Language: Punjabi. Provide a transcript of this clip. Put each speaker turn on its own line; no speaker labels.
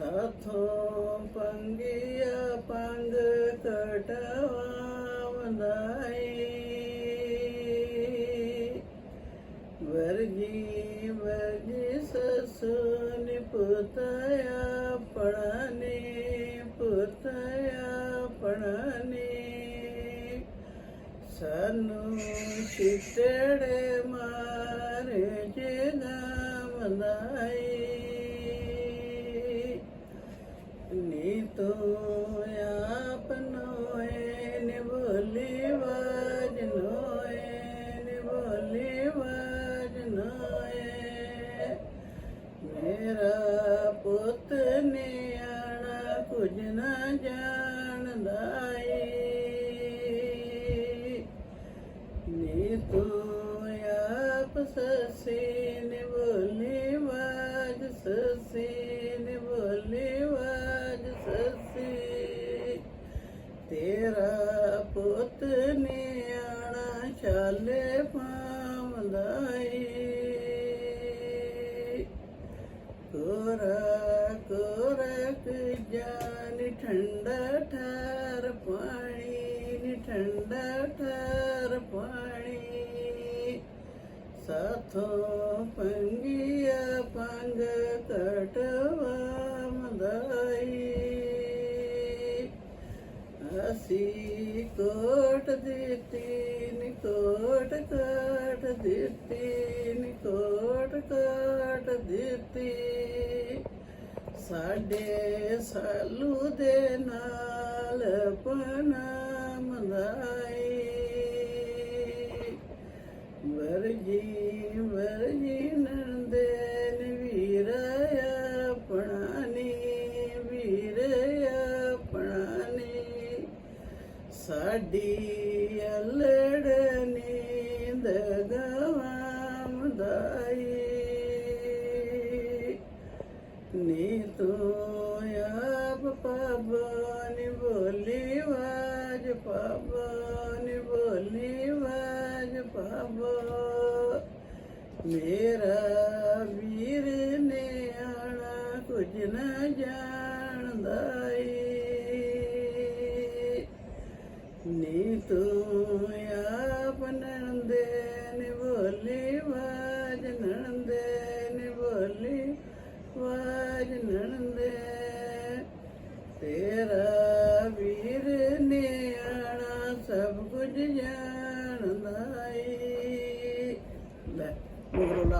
ਸਾਥੋਂ ਪੰਗਿਆ ਪੰਗ ਕਟਵਾਵੰਦਾਈ ਵਰਗੀ ਵਰਗੀ ਸਸੁਨ ਪੁੱਤਿਆ ਪੜਨੇ ਪੁੱਤਿਆ ਪੜਨੇ ਸਾਨੂੰ ਛਿੱਟੜੇ ਮਾਰੇ ਜਗਾਵੰਦਾਈ ਨੀ ਨਿਆਣਾ ਕੁਝ ਨਾ ਜਾਣਦਾ ਈ ਨੀ ਤੂੰ ਆਪ ਸੱਸੀ ਨੀ ਬੋਲੀ ਵਾਜ, ਸੱਸੀ ਨੀ ਬੋਲੀ ਵਾਜ, ਸੱਸੀ। ਤੇਰਾ ਪੁੱਤ ਨਿਆਣਾ ਛਾਲੇ ਪਾਉਂਦਾਈ ਕੋਰਾ ਕੋਰਾ ਜਾਨ ਠੰਡਾ ਠਾਰ ਪਾਣੀ ਨੀ ਠੰਡਾ ਠਾਰ ਪਾਣੀ ਸਾਥੋਂ ਪੰਗਿਆ ਪੰਗ ਕਟਵਾ ਮਦਾਈ ਅਸੀਂ ਕੋਟ ਦਿੱਤੀ ਨੀ ਕੋਟ ਕਾਟ ਦਿੱਤੀ ਨੀ ਕੋਟ ਕਾਟ ਦਿੱਤੀ ਸਾਡੇ ਸਾਲੂ ਦੇ ਨਾਲ ਪਨਾ ਮਦਾਈ ਵਰਜੀ ਵਰਜੀ ਨੰਦੇ ਨੀ ਵੀਰਇਆ ਪਣਾਨੀ ਵੀਰਇਆ ਪਣਾਨੀ ਸਾਡੀ ਅਲੜ ਮੇਰਾ ਵੀਰ ਨੇ ਆਣਾ ਕੁਝ ਨਾ ਜਾਣਦਾ ਈ ਨੀ ਤੂੰ ਆਪ ਨੰਦੇ ਨੇ ਬੋਲੀ ਵਾਜ ਨੰਦੇ ਨੇ ਬੋਲੀ ਵਾਜ ਨੰਦੇ ਤੇਰਾ ਵੀਰ ਨੇ ਆਣਾ ਸਭ ਕੁਝ ਜਾਣਦਾ 我罗拉